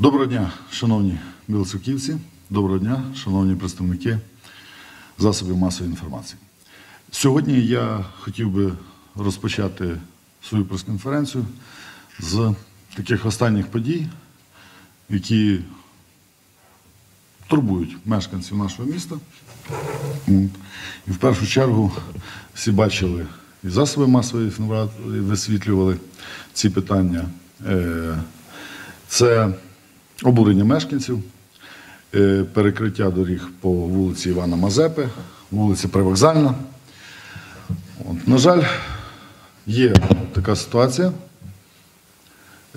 Доброго дня, шановні білоцерківці, доброго дня, шановні представники засобів масової інформації. Сьогодні я хотів би розпочати свою прес-конференцію з таких останніх подій, які турбують мешканців нашого міста. І в першу чергу всі бачили і засоби масової висвітлювали ці питання. Е, Це обурення мешканців, е, перекриття доріг по вулиці Івана Мазепи, вулиці Привокзальна. От, на жаль, є така ситуація.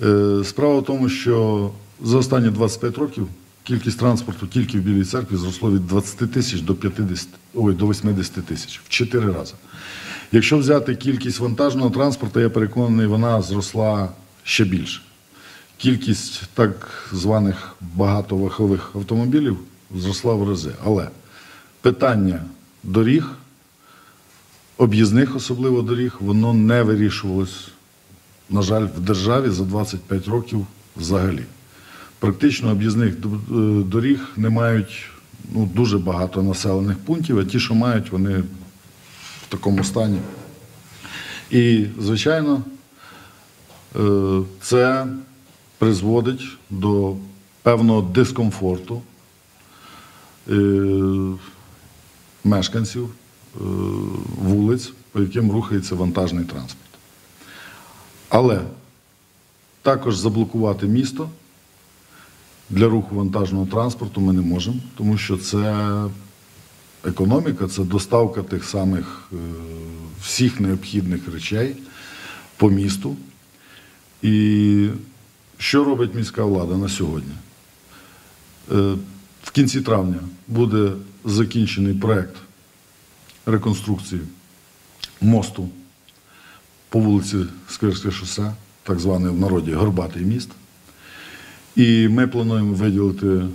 Е, Справа в тому, що за останні 25 років кількість транспорту тільки в Білій церкві зросло від 20 тисяч до 50, ой, до 80 тисяч в 4 рази. Якщо взяти кількість вантажного транспорту, я переконаний, вона зросла ще більше. Кількість так званих багатовахових автомобілів зросла в рази. Але питання доріг, об'їзних особливо доріг, воно не вирішувалось на жаль, в державі за 25 років взагалі. Практично об'їзних е, доріг не мають ну, дуже багато населених пунктів, а ті, що мають, вони в такому стані. І, звичайно, е, це призводить до певного дискомфорту е, мешканців е, вулиць, по яким рухається вантажний транспорт. Але також заблокувати місто для руху вантажного транспорту ми не можемо, тому що це економіка, це доставка тих самих е, всіх необхідних речей по місту. І що робить міська влада на сьогодні? Е, В кінці травня буде закінчений проект реконструкції мосту по вулиці Сквирське шосе, так званий в народі Горбатий міст. І ми плануємо виділити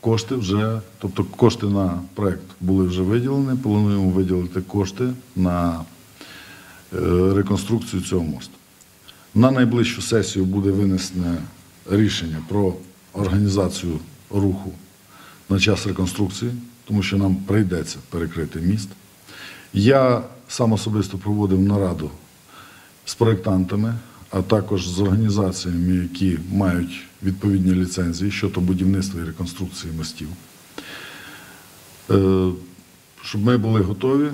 кошти вже, тобто кошти на проект були вже виділені, плануємо виділити кошти на е, реконструкцію цього мосту. На найближчу сесію буде винесене рішення про організацію руху на час реконструкції, тому що нам прийдеться перекрити міст. Я сам особисто проводив нараду з проєктантами, а також з організаціями, які мають відповідні ліцензії щодо будівництва і реконструкції мостів, Е, щоб ми були готові.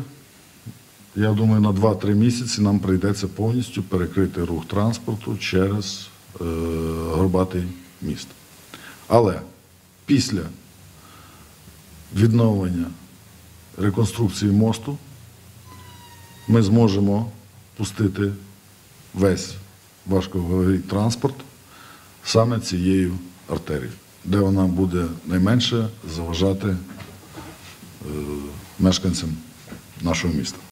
Я думаю, на 2-3 місяці нам прийдеться повністю перекрити рух транспорту через е, Горбатий міст. Але після відновлення реконструкції мосту ми зможемо пустити весь важковаговий транспорт саме цією артерією, де вона буде найменше заважати е, мешканцям нашого міста.